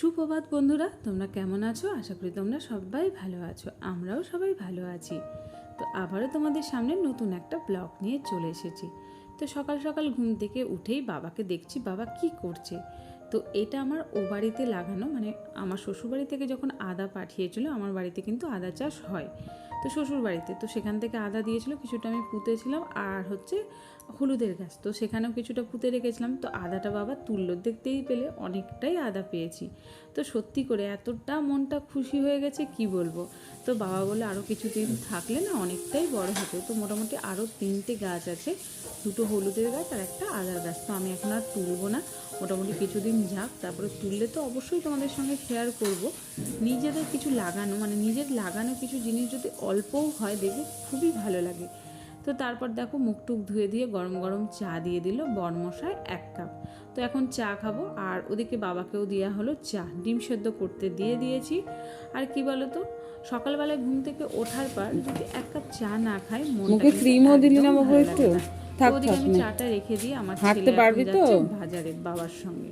সুপ্রভাত বন্ধুরা, তোমরা কেমন আছো? আশা করি তোমরা সবাই ভালো আছো, আমরাও সবাই ভালো আছি। তো আবারও তোমাদের সামনে নতুন একটা ব্লগ নিয়ে চলে এসেছি। তো সকাল সকাল ঘুম থেকে উঠেই বাবাকে দেখছি, বাবা কি করছে? তো এটা আমার ও বাড়িতে লাগানো মানে আমার শ্বশুরবাড়ি থেকে যখন আদা পাঠিয়েছিল, আমার বাড়িতে কিন্তু আদা চাষ হয়। তো শ্বশুর বাড়িতে তো সেখান থেকে আদা দিয়েছিল, কিছুটা আমি পুঁতেছিলাম, আর হচ্ছে হলুদের গাছ। তো সেখানেও কিছুটা পুঁতে রেখেছিলাম। তো আদাটা বাবা তুললো দেখতেই পেলে, অনেকটাই আদা পেয়েছি। তো সত্যি করে এতটা মনটা খুশি হয়ে গেছে, কি বলব? তো বাবা বলে আরও কিছুদিন থাকলে না অনেকটাই বড় হতো তো মোটামুটি আরও তিনটে গাছ আছে, দুটো হলুদের গাছ আর একটা আদার গাছ। তো আমি এখন আর তুলবো না। মোটামুটি কিছুদিন যাক, তারপরে তুললে তো অবশ্যই তোমাদের সঙ্গে শেয়ার করব। নিজেদের কিছু লাগানো মানে নিজের লাগানো কিছু জিনিস যদি অল্পও হয়, দেখবে খুবই ভালো লাগে। তো তারপর দেখো মুখ টুক ধুয়ে দিয়ে গরম গরম চা দিয়ে দিল বরমশায় এক কাপ। তো এখন চা খাব আর ওদিকে বাবাকেও দেওয়া হলো চা। ডিম সেদ্ধ করতে দিয়ে দিয়েছি। আর কি বলো তো সকালবেলায় ঘুম থেকে ওঠার পর যদি এক কাপ চা না খাই মুখে ক্রিমও দিলি না বাবু একটু? থাক, থাক আমি চাটা রেখে দিয়ে আমার ছেলে পারবি তো? বাজারে বাবার সঙ্গে।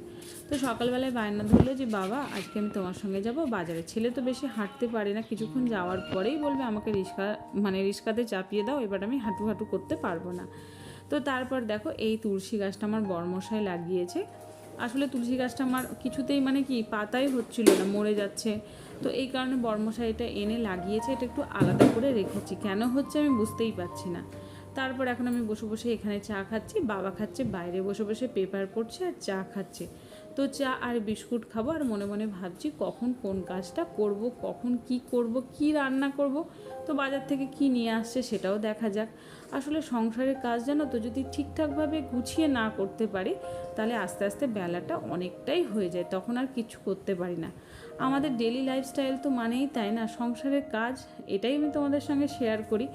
তো সকালবেলায় বায়না ধরলো যে, বাবা, আজকে আমি তোমার সঙ্গে যাব। বাজারে ছেলে তো বেশি হাঁটতে পারে না। কিছুক্ষণ যাওয়ার পরেই বলবে, আমাকে রিক্সা মানে রিক্সাতে চাপিয়ে দাও। এবার আমি হাঁটু হাঁটু করতে পারব না। তো তারপর দেখো, এই তুলসী গাছটা আমার বর্মশায় লাগিয়েছে। আসলে তুলসী গাছটা আমার কিছুতেই মানে কি পাতাই হচ্ছিল না, মরে যাচ্ছে। তো এই কারণে বর্মশাই এটা এনে লাগিয়েছে। এটা একটু আলাদা করে রেখেছি। কেন হচ্ছে আমি বুঝতেই পারছি না। তারপর এখন আমি বসে বসে এখানে চা খাচ্ছি। বাবা খাচ্ছে, বাইরে বসে বসে পেপার পড়ছে আর চা খাচ্ছে। তো চা আর বিস্কুট খাব আর মনে মনে ভাবছি কখন কোন কাজটা করব, কখন কি করব, কি রান্না করব, তো বাজার থেকে কি নিয়ে আসছে সেটাও দেখা যাক। আসলে সংসারের কাজ জানো তো, যদি ঠিকঠাকভাবে গুছিয়ে না করতে পারি, তাহলে আস্তে আস্তে বেলাটা অনেকটাই হয়ে যায়, তখন আর কিছু করতে পারি না। আমাদের ডেলি লাইফস্টাইল তো মানেই তাই না? সংসারের কাজ, এটাই আমি তোমাদের সঙ্গে শেয়ার করি।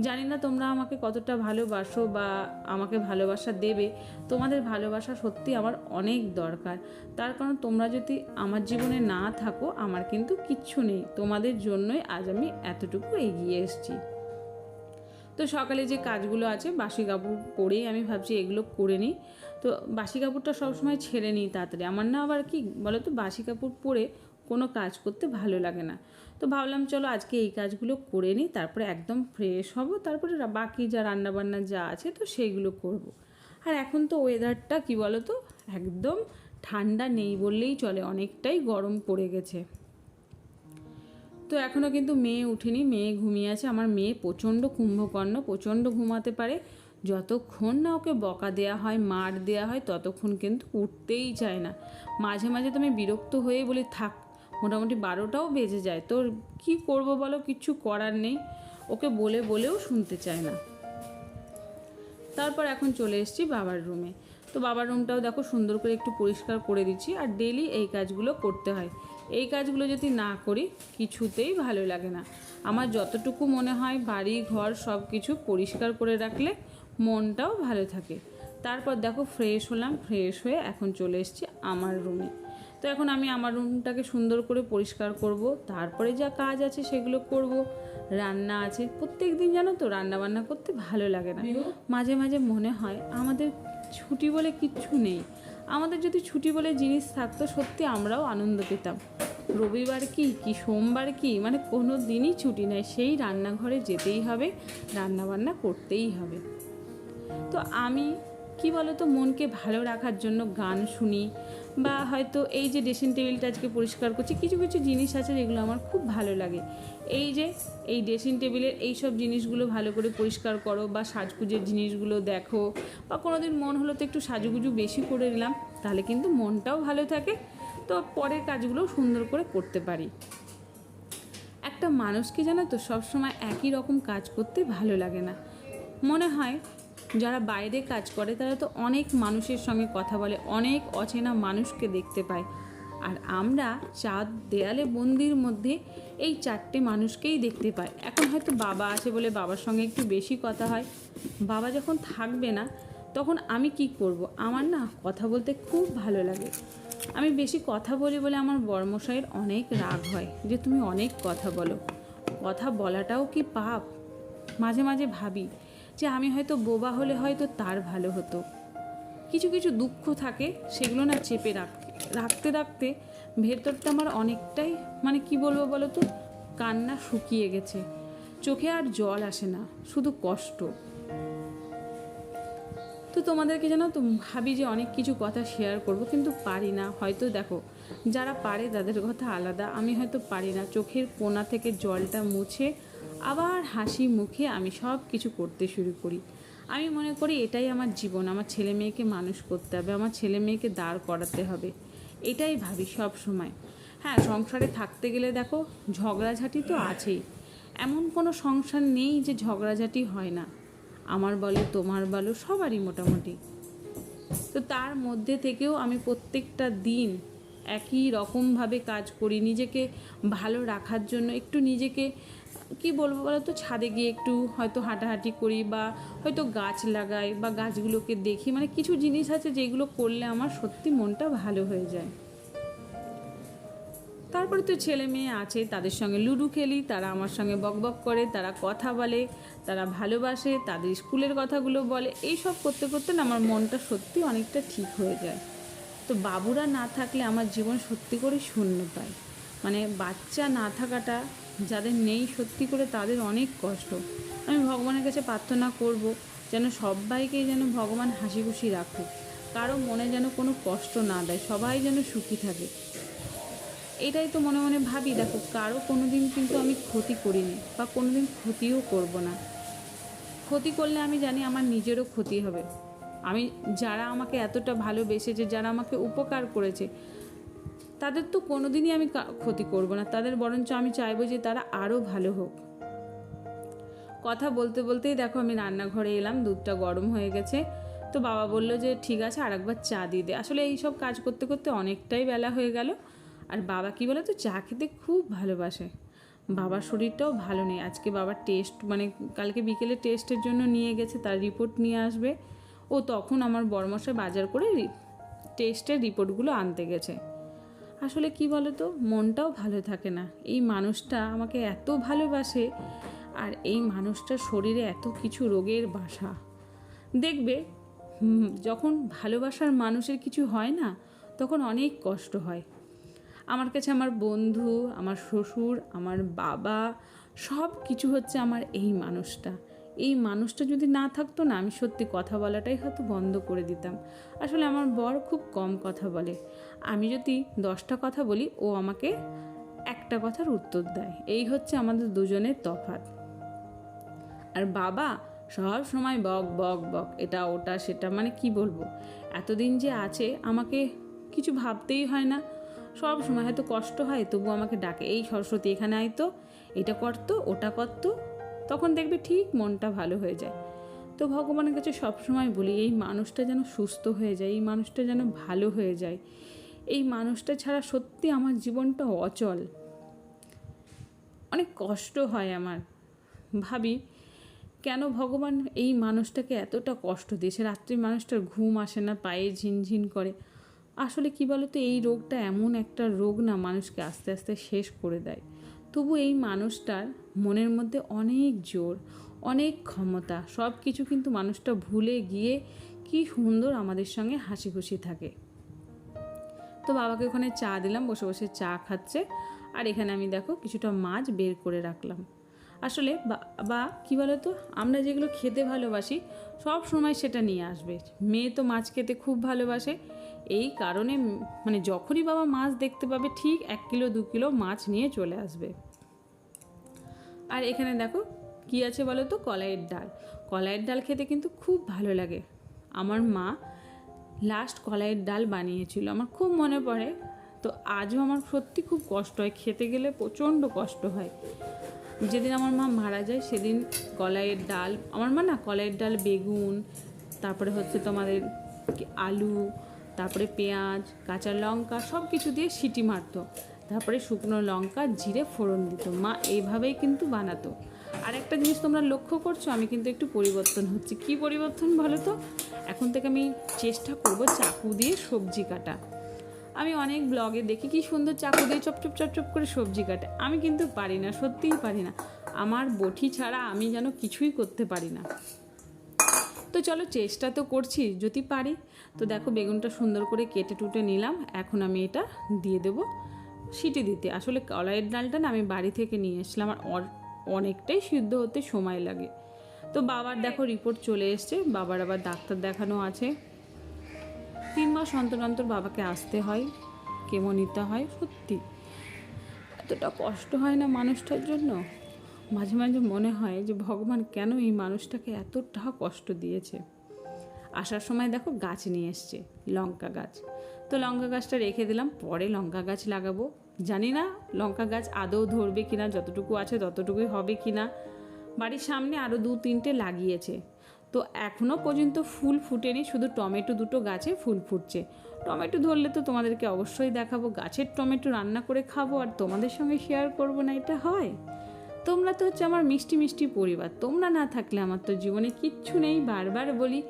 জানি না তোমরা আমাকে কতটা ভালোবাসো বা আমাকে ভালোবাসা দেবে। তোমাদের ভালোবাসা সত্যি আমার অনেক দরকার। তার কারণ তোমরা যদি আমার জীবনে না থাকো, আমার কিন্তু কিচ্ছু নেই। তোমাদের জন্যই আজ আমি এতটুকু এগিয়ে এসেছি। তো সকালে যে কাজগুলো আছে, বাসি কাপড় পরেই আমি ভাবছি এগুলো করে নিই। তো বাসি কাপড়টা সবসময় ছেড়ে নিই তাড়াতাড়ি। আমার না আবার কি বলো তো বাসি কাপড় পরে কোনো কাজ করতে ভালো লাগে না। তো ভাবলাম চলো আজকে এই কাজগুলো করে নিই, তারপরে একদম ফ্রেশ হব, তারপরে বাকি যা রান্নাবান্না যা আছে তো সেইগুলো করব। আর এখন তো ওয়েদারটা কি বলো তো একদম ঠান্ডা নেই বললেই চলে, অনেকটাই গরম পড়ে গেছে। তো এখনও কিন্তু মেয়ে উঠেনি, মেয়ে ঘুমিয়ে আছে। আমার মেয়ে প্রচণ্ড কুম্ভকর্ণ, প্রচণ্ড ঘুমাতে পারে। যতক্ষণ না ওকে বকা দেয়া হয়, মার দেয়া হয়, ততক্ষণ কিন্তু উঠতেই চায় না। মাঝে মাঝে তো আমি বিরক্ত হয়ে বলি, থাক মোটামুটি বারোটাও বেজে যায়। তোর কি করব বলো? কিচ্ছু করার নেই। ওকে বলে বলেও শুনতে চায় না। তারপর এখন চলে এসেছি বাবার রুমে তো বাবার রুমটাও দেখো সুন্দর করে একটু পরিষ্কার করে দিচ্ছি আর ডেলি এই কাজগুলো করতে হয়। এই কাজগুলো যদি না করি, কিছুতেই ভালো লাগে না। আমার যতটুকু মনে হয় বাড়ি, ঘর সব কিছু পরিষ্কার করে রাখলে মনটাও ভালো থাকে। তারপর দেখো ফ্রেশ হলাম ফ্রেশ হয়ে এখন চলে এসেছি আমার রুমে তো এখন আমি আমার রুমটাকে সুন্দর করে পরিষ্কার করব। তারপরে যা কাজ আছে সেগুলো করব। রান্না আছে। প্রত্যেক দিন জানো তো রান্না বান্না করতে ভালো লাগে না। মাঝে মাঝে মনে হয় আমাদের ছুটি বলে কিচ্ছু নেই। আমাদের যদি ছুটি বলে জিনিস থাকতো সত্যি আমরাও আনন্দ পেতাম। রবিবার কি কি সোমবার কি? মানে কোনো দিনই ছুটি নেই। সেই রান্নাঘরে যেতেই হবে রান্না বান্না করতেই হবে। তো আমি কি বলতো মনকে ভালো রাখার জন্য গান শুনি বা হয়তো এই যে ড্রেসিং টেবিলটা আজকে পরিষ্কার করছি, কিছু কিছু জিনিস আছে যেগুলো আমার খুব ভালো লাগে। এই যে, এই ড্রেসিং টেবিলের এই সব জিনিসগুলো ভালো করে পরিষ্কার করো বা সাজগুজের জিনিসগুলো দেখো বা কোনো দিন মন হলো তো একটু সাজুগুজু বেশি করে নিলাম, তাহলে কিন্তু মনটাও ভালো থাকে। তো পরের কাজগুলো সুন্দর করে করতে পারি। একটা মানুষকে জানো তো সবসময় একই রকম কাজ করতে ভালো লাগে না। মনে হয় যারা বাইরে কাজ করে, তারা তো অনেক মানুষের সঙ্গে কথা বলে, অনেক অচেনা মানুষকে দেখতে পায়। আর আমরা চাঁদ দেয়ালে বন্দির মধ্যে এই চারটে মানুষকেই দেখতে পাই। এখন হয়তো বাবা আছে বলে বাবার সঙ্গে একটু বেশি কথা হয়। বাবা যখন থাকবে না, তখন আমি কি করব? আমার না কথা বলতে খুব ভালো লাগে। আমি বেশি কথা বলি বলে আমার বর্মশাইয়ের অনেক রাগ হয় যে তুমি অনেক কথা বলো। কথা বলাটাও কি পাপ? মাঝে মাঝে ভাবি যে আমি হয়তো বোবা হলে হয়তো তার ভালো হতো। কিছু কিছু দুঃখ থাকে, সেগুলো না চেপে রাখ রাখতে রাখতে ভেতরটা আমার অনেকটাই মানে কি বলব বলো তো কান্না শুকিয়ে গেছে। চোখে আর জল আসে না, শুধু কষ্ট। তো তোমাদেরকে জানো তো ভাবি যে অনেক কিছু কথা শেয়ার করব, কিন্তু পারি না। হয়তো দেখো, যারা পারে তাদের কথা আলাদা, আমি হয়তো পারি না। চোখের কোনা থেকে জলটা মুছে আবার হাসি মুখে আমি সব কিছু করতে শুরু করি। আমি মনে করি এটাই আমার জীবন, আমার ছেলে মেয়েকে মানুষ করতে হবে, আমার ছেলে মেয়েকে দাঁড় করাতে হবে। এটাই ভাবি সব সময় হ্যাঁ সংসারে থাকতে গেলে দেখো, ঝগড়াঝাটি তো আছেই। এমন কোনো সংসার নেই যে ঝগড়াঝাটি হয় না। আমার বলো, তোমার বলো, সবারই মোটামুটি। তো তার মধ্যে থেকেও আমি প্রত্যেকটা দিন একই রকমভাবে কাজ করি। নিজেকে ভালো রাখার জন্য, একটু নিজেকে কি বলব বলো তো ছাদে গিয়ে একটু হয়তো হাঁটাহাঁটি করি বা হয়তো গাছ লাগাই বা গাছগুলোকে দেখি। মানে কিছু জিনিস আছে যেগুলো করলে আমার সত্যি মনটা ভালো হয়ে যায়। তারপরে তো ছেলে মেয়ে আছে, তাদের সঙ্গে লুডো খেলি, তারা আমার সঙ্গে বকবক করে, তারা কথা বলে, তারা ভালোবাসে, তাদের স্কুলের কথাগুলো বলে। এই সব করতে করতে না আমার মনটা সত্যি অনেকটা ঠিক হয়ে যায়। তো বাবুরা না থাকলে আমার জীবন সত্যি করে শূন্য পায়। মানে বাচ্চা না থাকাটা যাদের নেই সত্যি করে তাদের অনেক কষ্ট। আমি ভগবানের কাছে প্রার্থনা করব যেন সবাইকেই যেন ভগবান হাসি খুশি রাখুক। কারও মনে যেন কোনো কষ্ট না দেয়, সবাই যেন সুখী থাকে। এটাই তো মনে মনে ভাবি, দেখো, কারও কোনো দিন কিন্তু আমি ক্ষতি করিনি বা কোনো দিন ক্ষতিও করব না। ক্ষতি করলে আমি জানি আমার নিজেরও ক্ষতি হবে। আমি, যারা আমাকে এতটা ভালোবেসেছে, যারা আমাকে উপকার করেছে তাদের তো কোনোদিনই আমি ক্ষতি করব না। তাদের বরঞ্চ আমি চাইব যে তারা আরও ভালো হোক। কথা বলতে বলতেই দেখো আমি রান্নাঘরে এলাম, দুধটা গরম হয়ে গেছে। তো বাবা বলল যে, ঠিক আছে আর একবার চা দিয়ে দে। আসলে এই সব কাজ করতে করতে অনেকটাই বেলা হয়ে গেল। আর বাবা কি বলে তো চা খেতে খুব ভালোবাসে। বাবার শরীরটাও ভালো নেই। আজকে বাবার টেস্ট মানে কালকে বিকেলে টেস্টের জন্য নিয়ে গেছে, তার রিপোর্ট নিয়ে আসবে। ও তখন আমার বড়মশাই বাজার করে টেস্টের রিপোর্টগুলো আনতে গেছে। আসলে কি বলো তো মনটাও ভালো থাকে না। এই মানুষটা আমাকে এত ভালোবাসে আর এই মানুষটার শরীরে এত কিছু রোগের বাসা। দেখবে যখন ভালোবাসার মানুষের কিছু হয় না, তখন অনেক কষ্ট হয়। আমার কাছে আমার বন্ধু, আমার শ্বশুর, আমার বাবা সব কিছু হচ্ছে আমার এই মানুষটা। এই মানুষটা যদি না থাকতো না, আমি সত্যি কথা বলাটাই হয়তো বন্ধ করে দিতাম। আসলে আমার বর খুব কম কথা বলে। আমি যদি দশটা কথা বলি, ও আমাকে একটা কথার উত্তর দেয়। এই হচ্ছে আমাদের দুজনের তফাৎ। আর বাবা, সব সময় বক বক বক, এটা, ওটা, সেটা মানে কি বলব? এতদিন যে আছে, আমাকে কিছু ভাবতেই হয় না। সব সময় হয়তো কষ্ট হয় তবু আমাকে ডাকে, এই সরস্বতী, এখানে আয় তো, এটা করতো ওটা করতো তখন দেখবে ঠিক মনটা ভালো হয়ে যায়। তো ভগবানের কাছে সবসময় বলি, এই মানুষটা যেন সুস্থ হয়ে যায়, এই মানুষটা যেন ভালো হয়ে যায়। এই মানুষটা ছাড়া সত্যি আমার জীবনটা অচল। অনেক কষ্ট হয় আমার। ভাবি, কেন ভগবান এই মানুষটাকে এতটা কষ্ট দিয়েছে? রাত্রি মানুষটার ঘুম আসে না, পায়ে ঝিনঝিন করে। আসলে কি বলতো, এই রোগটা এমন একটা রোগ না, মানুষকে আস্তে আস্তে শেষ করে দেয়। তবু এই মানুষটার মনের মধ্যে অনেক জোর, অনেক ক্ষমতা সব কিছু কিন্তু মানুষটা ভুলে গিয়ে কি সুন্দর আমাদের সঙ্গে হাসি খুশি থাকে। তো বাবাকে ওখানে চা দিলাম, বসে বসে চা খাচ্ছে। আর এখানে আমি দেখো কিছুটা মাছ বের করে রাখলাম। আসলে বা- কী বলতো? আমরা যেগুলো খেতে ভালোবাসি, সব সময় সেটা নিয়ে আসবে। মেয়ে তো মাছ খেতে খুব ভালোবাসে। এই কারণে মানে যখনই বাবা মাছ দেখতে পাবে, ঠিক এক কিলো, দু কিলো মাছ নিয়ে চলে আসবে। আর এখানে দেখো, কি আছে বলো তো কলাইয়ের ডাল। কলাইয়ের ডাল খেতে কিন্তু খুব ভালো লাগে। আমার মা লাস্ট কলাইয়ের ডাল বানিয়েছিল। আমার খুব মনে পড়ে। তো আজও আমার সত্যি খুব কষ্ট হয়। খেতে গেলে প্রচণ্ড কষ্ট হয়। যেদিন আমার মা মারা যায়, সেদিন কলাইয়ের ডাল, আমার মা না কলাইয়ের ডাল, বেগুন, তারপরে হচ্ছে তোমাদের আলু, তারপরে পেঁয়াজ, কাঁচা লঙ্কা সব কিছু দিয়ে সিটি মারতো। তারপরে শুকনো লঙ্কা, জিরে, ফোড়ন দিত। মা এইভাবেই কিন্তু বানাতো। আর একটা জিনিস তোমরা লক্ষ্য করছ, আমি কিন্তু একটু পরিবর্তন হচ্ছে। কি পরিবর্তন বলো তো? এখন থেকে আমি চেষ্টা করব চাকু দিয়ে সবজি কাটা। আমি অনেক ব্লগে দেখি কি সুন্দর চাকু দিয়ে চপ চপ চপ চপ করে সবজি কাটে। আমি কিন্তু পারি না, সত্যিই পারি না। আমার বটি ছাড়া আমি যেন কিছুই করতে পারি না। তো চলো চেষ্টা তো করছি, যদি পারি। তো দেখো বেগুনটা সুন্দর করে কেটে টুটে নিলাম, এখন আমি এটা দিয়ে দেবো সিটি দিতে। আসলে কলাইয়ের ডালটা না আমি বাড়ি থেকে নিয়ে এসলাম আর অর- অনেকটাই সিদ্ধ হতে সময় লাগে। তো বাবার দেখো রিপোর্ট চলে এসছে, বাবার আবার ডাক্তার দেখানো আছে। তিন মাস অন্তর অন্তর বাবাকে আসতে হয় কেমো নিতে হয়, সত্যি। এতটা কষ্ট হয় না মানুষটার জন্য? মাঝে মাঝে মনে হয় যে ভগবান কেন এই মানুষটাকে এতটা কষ্ট দিয়েছে? আসার সময় দেখো গাছ নিয়ে এসছে, লঙ্কা গাছ। তো লঙ্কা গাছটা রেখে দিলাম, পরে লঙ্কা গাছ লাগাবো। জানি না লঙ্কা গাছ আদৌ ধরবে কিনা, যতটুকু আছে ততটুকুই হবে কিনা। বাড়ির সামনে আরও দু তিনটে লাগিয়েছে। তো এখনও পর্যন্ত ফুল ফুটেনি, শুধু টমেটো দুটো গাছে ফুল ফুটছে। টমেটো ধরলে তো তোমাদেরকে অবশ্যই দেখাবো, গাছের টমেটো রান্না করে খাব আর তোমাদের সঙ্গে শেয়ার করব না, এটা হয়। তোমরা তো হচ্ছে আমার মিষ্টি মিষ্টি পরিবার, তোমরা না থাকলে আমার তো জীবনে কিচ্ছু নেই, বারবার বলি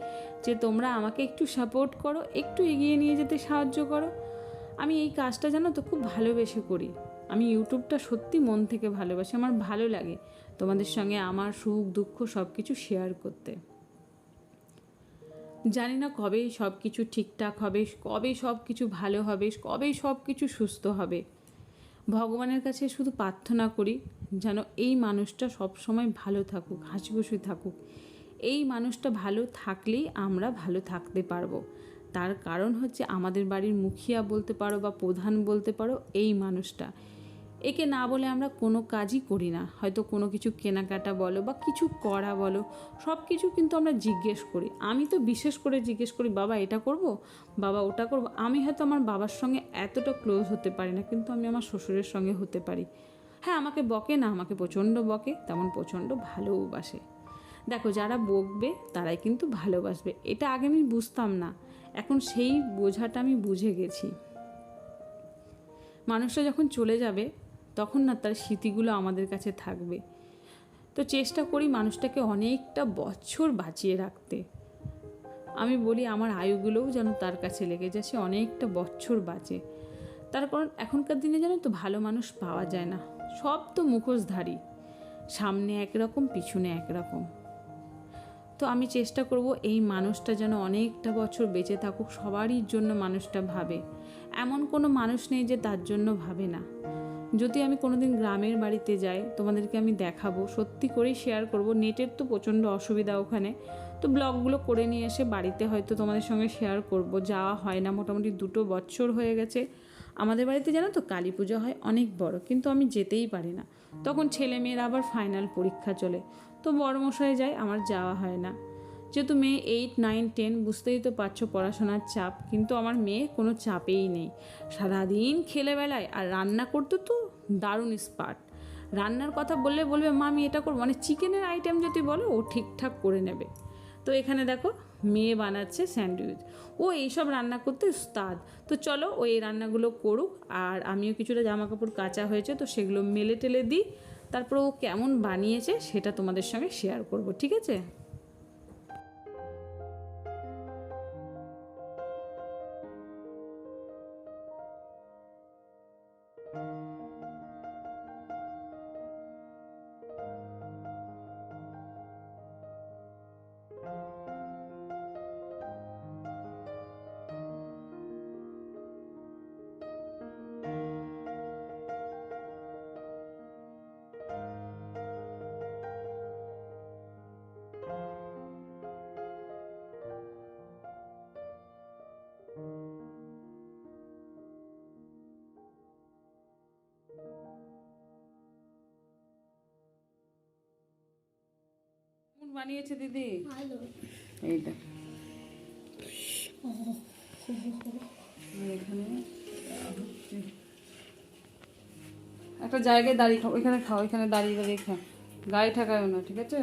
যে তোমরা আমাকে একটু সাপোর্ট করো, একটু এগিয়ে নিয়ে যেতে সাহায্য করো। আমি এই কাজটা জানো তো খুব ভালোবেসে করি। আমি ইউটিউবটা সত্যি মন থেকে ভালোবাসি, আমার ভালো লাগে তোমাদের সঙ্গে আমার সুখ দুঃখ সব কিছু শেয়ার করতে। জানি না কবে সব কিছু ঠিকঠাক হবে, কবে সব কিছু ভালো হবে, কবে সব কিছু সুস্থ হবে। ভগবানের কাছে শুধু প্রার্থনা করি যেন এই মানুষটা সব সময় ভালো থাকুক হাসি খুশি থাকুক। এই মানুষটা ভালো থাকলেই আমরা ভালো থাকতে পারব। তার কারণ হচ্ছে আমাদের বাড়ির মুখিয়া বলতে পারো বা প্রধান বলতে পারো, এই মানুষটা। একে না বলে আমরা কোনো কাজই করি না। হয়তো কোনো কিছু কেনাকাটা বলো বা কিছু করা বলো সব কিছু কিন্তু আমরা জিজ্ঞেস করি। আমি তো বিশেষ করে জিজ্ঞেস করি, বাবা, এটা করব? বাবা, ওটা করব? আমি হয়তো আমার বাবার সঙ্গে এতটা ক্লোজ হতে পারি না, কিন্তু আমি আমার শ্বশুরের সঙ্গে হতে পারি। হ্যাঁ আমাকে বকে না, আমাকে প্রচণ্ড বকে, তেমন প্রচণ্ড ভালোবাসে দেখো, যারা বকবে, তারাই কিন্তু ভালোবাসবে। এটা আগে আমি বুঝতাম না। এখন সেই বোঝাটা আমি বুঝে গেছি। মানুষটা যখন চলে যাবে তখন না তার স্মৃতিগুলো আমাদের কাছে থাকবে। তো চেষ্টা করি মানুষটাকে অনেকটা বছর বাঁচিয়ে রাখতে। আমি বলি আমার আয়ুগুলোও যেন তার কাছে লেগে যায়, সে অনেকটা বছর বাঁচে। তার কারণ এখনকার দিনে যেন তো ভালো মানুষ পাওয়া যায় না। সব তো মুখোশধারী, সামনে একরকম, পিছনে একরকম। তো আমি চেষ্টা করব এই মানুষটা যেন অনেকটা বছর বেঁচে থাকুক, সবারই জন্য মানুষটা ভাবে। এমন কোনো মানুষ নেই যে তার জন্য ভাবে না। যদি আমি কোনোদিন গ্রামের বাড়িতে যাই, তোমাদেরকে আমি দেখাবো, সত্যি করেই শেয়ার করব। নেটের তো প্রচণ্ড অসুবিধা ওখানে। তো ব্লগগুলো করে নিয়ে এসে বাড়িতে হয়তো তোমাদের সঙ্গে শেয়ার করব। যাওয়া হয় না, মোটামুটি দুটো বছর হয়ে গেছে। আমাদের বাড়িতে জানো তো, কালী পুজো হয় অনেক বড়, কিন্তু আমি যেতেই পারি না। তখন ছেলে মেয়ের আবার ফাইনাল পরীক্ষা চলে। তো বড় মশাই যায়, আমার যাওয়া হয় না। যেহেতু মেয়ে এইট নাইন টেন বুঝতেই তো পারছ পড়াশোনার চাপ, কিন্তু আমার মেয়ে কোনো চাপেই নেই। সারাদিন খেলে বেলায় আর রান্না করতে তো দারুণ স্পার্ট রান্নার কথা বললে বলবে, মা, আমি এটা করব। মানে চিকেনের আইটেম যদি বলো, ও ঠিকঠাক করে নেবে। তো এখানে দেখো, মেয়ে বানাচ্ছে স্যান্ডউইচ ও এইসব রান্না করতে উস্তাদ। তো চলো, ও এই রান্নাগুলো করুক। আর আমিও কিছুটা জামা কাপড় কাচা হয়েছে, তো সেগুলো মেলে টেলে দিই। তারপর ও কেমন বানিয়েছে, সেটা তোমাদের সঙ্গে শেয়ার করব, ঠিক আছে? বানিয়েছে দিদি? এখানে। একটা জায়গায় দাঁড়িয়ে খাও। ওইখানে খাও ওইখানে দাঁড়িয়ে দাঁড়িয়ে খাও। গায়ে ঠেকায় না ঠিক আছে?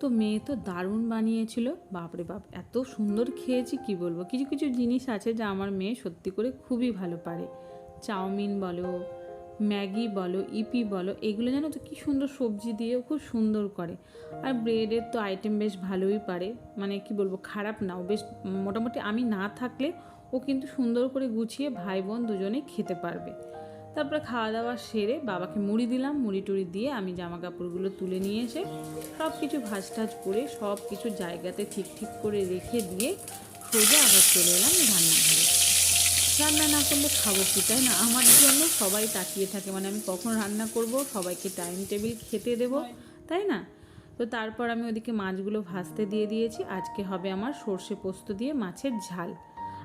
তো মেয়ে তো দারুণ বানিয়েছিল। বাপরে বাপ, এত সুন্দর খেয়েছি কি বলব? কিছু কিছু জিনিস আছে যা আমার মেয়ে সত্যি করে খুবই ভালো পারে। চাউমিন বলো, ম্যাগি বলো, ইপি বলো, এগুলো জানো তো কী সুন্দর সবজি দিয়েও খুব সুন্দর করে। আর ব্রেডের তো আইটেম বেশ ভালোই পারে। মানে কি বলব, খারাপ না, ও বেশ মোটামুটি আমি না থাকলে ও কিন্তু সুন্দর করে গুছিয়ে ভাই বোন দুজনেই খেতে পারবে। তারপরে খাওয়া দাওয়া সেরে বাবাকে মুড়ি দিলাম মুড়ি টুড়ি দিয়ে আমি জামা কাপড়গুলো তুলে নিয়ে এসে সব কিছু ভাজ টাজ করে সব কিছু জায়গাতে ঠিক ঠিক করে রেখে দিয়ে সোজা আবার চলে এলাম রান্নাঘরে। রান্না না করলে খাব কি? তাই না? আমার জন্য সবাই তাকিয়ে থাকে। মানে আমি কখন রান্না করব, সবাইকে টাইম টেবিল খেতে দেব, তাই না? তো তারপর আমি ওদিকে মাছগুলো ভাজতে দিয়ে দিয়েছি। আজকে হবে আমার সর্ষে পোস্ত দিয়ে মাছের ঝাল।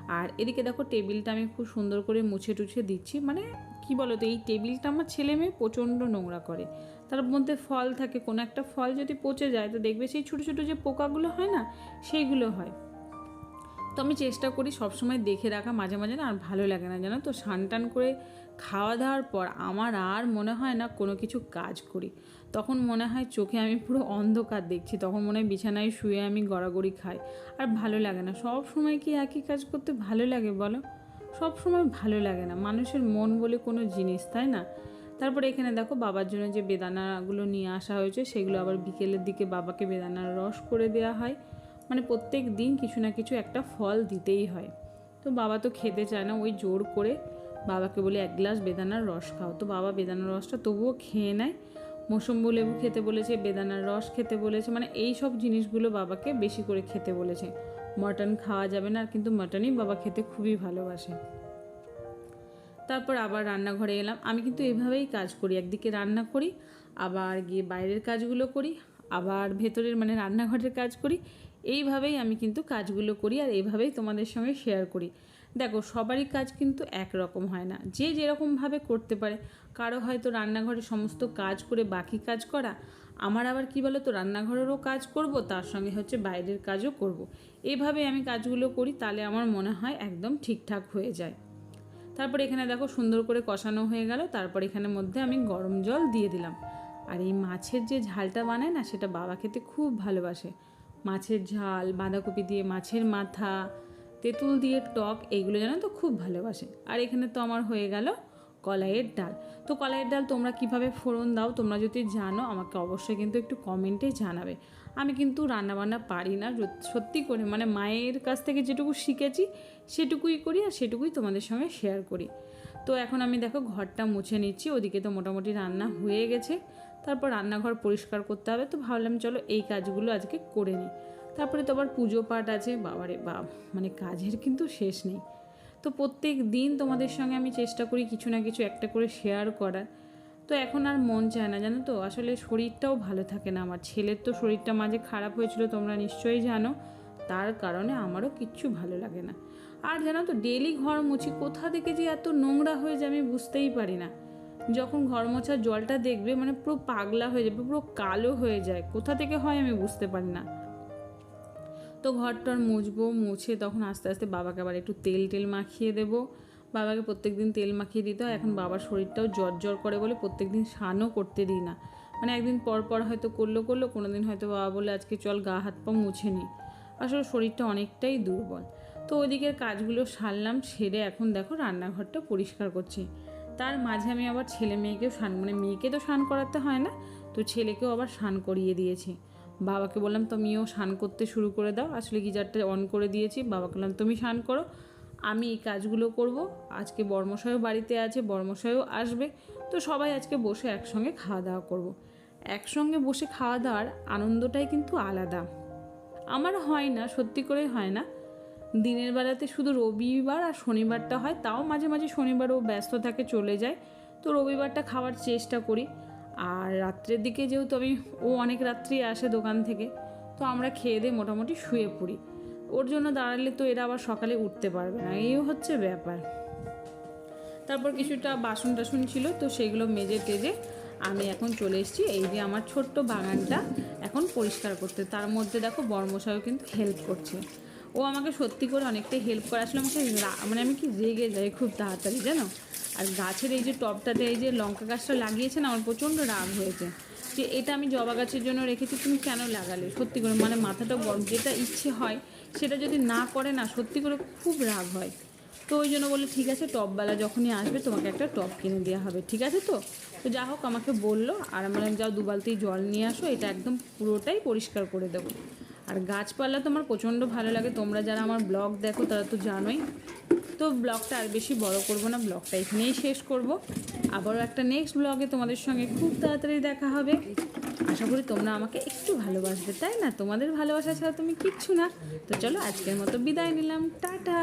আর এদিকে দেখো টেবিলটা আমি খুব সুন্দর করে মুছে টুছে দিচ্ছি। মানে কি বলো তো এই টেবিলটা আমার ছেলে মেয়ে প্রচণ্ড নোংরা করে। তার মধ্যে ফল থাকে, কোনো একটা ফল যদি পচে যায়, তো দেখবে সেই ছোটো ছোটো যে পোকাগুলো হয় না, সেইগুলো হয়। তো আমি চেষ্টা করি সবসময় দেখে রাখা, মাঝে মাঝে না আর ভালো লাগে না, জানো তো? টান করে খাওয়া দাওয়ার পর আমার আর মনে হয় না কোনো কিছু কাজ করি। তখন মনে হয় চোখে আমি পুরো অন্ধকার দেখছি, তখন মনে হয় বিছানায় শুয়ে আমি গড়াগড়ি খাই। আর ভালো লাগে না সব সময় কি একই কাজ করতে ভালো লাগে বলো? সব সময় ভালো লাগে না। মানুষের মন বলে কোনো জিনিস, তাই না? তারপরে এখানে দেখো বাবার জন্য যে বেদানাগুলো নিয়ে আসা হয়েছে, সেগুলো আবার বিকেলের দিকে বাবাকে বেদানার রস করে দেওয়া হয়। মানে প্রত্যেক দিন কিছু না কিছু একটা ফল দিতেই হয়। তো বাবা তো খেতে চায় না, ওই জোর করে বাবাকে বলে এক গ্লাস বেদানার রস খাও। তো বাবা বেদানার রসটা তবুও খেয়ে নেয়। মৌসম্বু লেবু খেতে বলেছে, বেদানার রস খেতে বলেছে মানে এই সব জিনিসগুলো বাবাকে বেশি করে খেতে বলেছে। মটন খাওয়া যাবে না কিন্তু মটনই বাবা খেতে খুবই ভালোবাসে। তারপর আবার রান্নাঘরে এলাম। আমি কিন্তু এভাবেই কাজ করি, একদিকে রান্না করি, আবার গিয়ে বাইরের কাজগুলো করি, আবার ভেতরের মানে রান্নাঘরের কাজ করি। এইভাবেই আমি কিন্তু কাজগুলো করি আর এইভাবেই তোমাদের সঙ্গে শেয়ার করি। দেখো, সবারই কাজ কিন্তু একরকম হয় না। যে যেরকমভাবে করতে পারে, কারও হয়তো রান্নাঘরে সমস্ত কাজ করে বাকি কাজ করা আমার আবার কি বলো তো রান্নাঘরেরও কাজ করব, তার সঙ্গে হচ্ছে বাইরের কাজও করব। এইভাবে আমি কাজগুলো করি, তাহলে আমার মনে হয় একদম ঠিকঠাক হয়ে যায়। তারপর এখানে দেখো সুন্দর করে কষানো হয়ে গেল, তারপর এখানে মধ্যে আমি গরম জল দিয়ে দিলাম। আর এই মাছের যে ঝালটা বানায় না, সেটা বাবা খেতে খুব ভালোবাসে। মাছের ঝাল, বাঁধাকপি দিয়ে মাছের মাথা, তেঁতুল দিয়ে টক এইগুলো জানো তো খুব ভালোবাসে। আর এখানে তো আমার হয়ে গেল কলাইয়ের ডাল। তো কলাইয়ের ডাল তোমরা কীভাবে ফোড়ন দাও, তোমরা যদি জানো, আমাকে অবশ্যই কিন্তু একটু কমেন্টে জানাবে। আমি কিন্তু রান্নাবান্না পারি না সত্যি করে মানে মায়ের কাছ থেকে যেটুকু শিখেছি, সেটুকুই করি আর সেটুকুই তোমাদের সঙ্গে শেয়ার করি। তো এখন আমি দেখো ঘরটা মুছে নিচ্ছি, ওদিকে তো মোটামুটি রান্না হয়ে গেছে। তারপর রান্নাঘর পরিষ্কার করতে হবে, তো ভাবলাম চলো এই কাজগুলো আজকে করে নিই। তারপরে তো আবার পুজো পাঠ আছে, বাবারে বাপ মানে কাজের কিন্তু শেষ নেই। তো প্রত্যেক দিন তোমাদের সঙ্গে আমি চেষ্টা করি কিছু না কিছু একটা করে শেয়ার করার। তো এখন আর মন চায় না, জানো তো? আসলে শরীরটাও ভালো থাকে না আমার। ছেলের তো শরীরটা মাঝে খারাপ হয়েছিল, তোমরা নিশ্চয়ই জানো। তার কারণে আমারও কিচ্ছু ভালো লাগে না। আর জানো তো ডেলি ঘর মুছি, কোথা থেকে যে এত নোংরা হয়ে যায় আমি বুঝতেই পারি না। যখন ঘর মোছার জলটা দেখবে মানে পুরো পাগলা হয়ে যাবে, পুরো কালো হয়ে যায়। কোথা থেকে হয় আমি বুঝতে পারি না। তো ঘরটার মুছবো, মুছে তখন আস্তে আস্তে বাবাকে আবার একটু তেল টেল মাখিয়ে দেব। বাবাকে প্রত্যেক দিন তেল মাখিয়ে দিতে হয়। এখন বাবার শরীরটাও জ্বর জ্বর করে বলে প্রত্যেক দিন স্নানও করতে দিই না। মানে একদিন পর পর হয়তো করল করল কোনো দিন হয়তো বাবা বলে আজকে চল গা, হাত, পা মুছে নিই আসলে শরীরটা অনেকটাই দুর্বল। তো ওইদিকের কাজগুলো সারলাম, সেরে এখন দেখো রান্নাঘরটা পরিষ্কার করছি। তার মাঝে আমি আবার ছেলে মেয়েকেও স্নান মানে মেয়েকে তো স্নান করাতে হয় না, তো ছেলেকেও আবার স্নান করিয়ে দিয়েছি। বাবাকে বললাম, তুমিও স্নান করতে শুরু করে দাও। আসলে গিজারটা অন করে দিয়েছি। বাবাকে বললাম, তুমি স্নান করো, আমি এই কাজগুলো করব। আজকে বর্মশায়ও বাড়িতে আছে বর্মশায়ও আসবে। তো সবাই আজকে বসে একসঙ্গে খাওয়া দাওয়া করব। একসঙ্গে বসে খাওয়া দাওয়ার আনন্দটাই কিন্তু আলাদা। আমার হয় না, সত্যি করে হয় না। দিনের বেলাতে শুধু রবিবার আর শনিবারটা হয়, তাও মাঝে মাঝে শনিবারও ব্যস্ত থাকে, চলে যায়। তো রবিবারটা খাওয়ার চেষ্টা করি। আর রাত্রের দিকে যেহেতু আমি, ও অনেক রাত্রি আসে দোকান থেকে, তো আমরা খেয়ে দিয়ে মোটামুটি শুয়ে পড়ি। ওর জন্য দাঁড়ালে তো এরা আবার সকালে উঠতে পারবে না, এই হচ্ছে ব্যাপার। তারপর কিছুটা বাসন টাসন ছিল, তো সেগুলো মেজে টেজে আমি এখন চলে এসেছি। এই যে আমার ছোট্ট বাগানটা এখন পরিষ্কার করতে, তার মধ্যে দেখো বর্মশাও কিন্তু হেল্প করছে। ও আমাকে সত্যি করে অনেকটাই হেল্প করে আসলে আমাকে মানে আমি কি রেগে যাই খুব তাড়াতাড়ি, জানো? আর গাছের এই যে টবটাতে এই যে লঙ্কা গাছটা লাগিয়েছে না, আমার প্রচণ্ড রাগ হয়েছে যে এটা আমি জবা গাছের জন্য রেখেছি, তুমি কেন লাগালে? সত্যি করে মানে মাথাটা গরম, যেটা ইচ্ছে হয় সেটা যদি না করে না, সত্যি করে খুব রাগ হয়। তো ওই জন্য বলে ঠিক আছে টপবেলা যখনই আসবে, তোমাকে একটা টপ কিনে দেওয়া হবে, ঠিক আছে তো? তো যা হোক, আমাকে বলল, আর আমি বললাম যাও দু বালতি জল নিয়ে আসো, এটা একদম পুরোটাই পরিষ্কার করে দেবো। আর গাছপালা তো আমার প্রচণ্ড ভালো লাগে। তোমরা যারা আমার ব্লগ দেখো, তারা তো জানোই। তো ব্লগটা আর বেশি বড় করব না, ব্লগটা এখানেই শেষ করব। আবারও একটা নেক্সট ব্লগে তোমাদের সঙ্গে খুব তাড়াতাড়ি দেখা হবে। আশা করি তোমরা আমাকে একটু ভালোবাসবে, তাই না? তোমাদের ভালোবাসা ছাড়া তুমি কিচ্ছু না। তো চলো আজকের মতো বিদায় নিলাম। টাটা!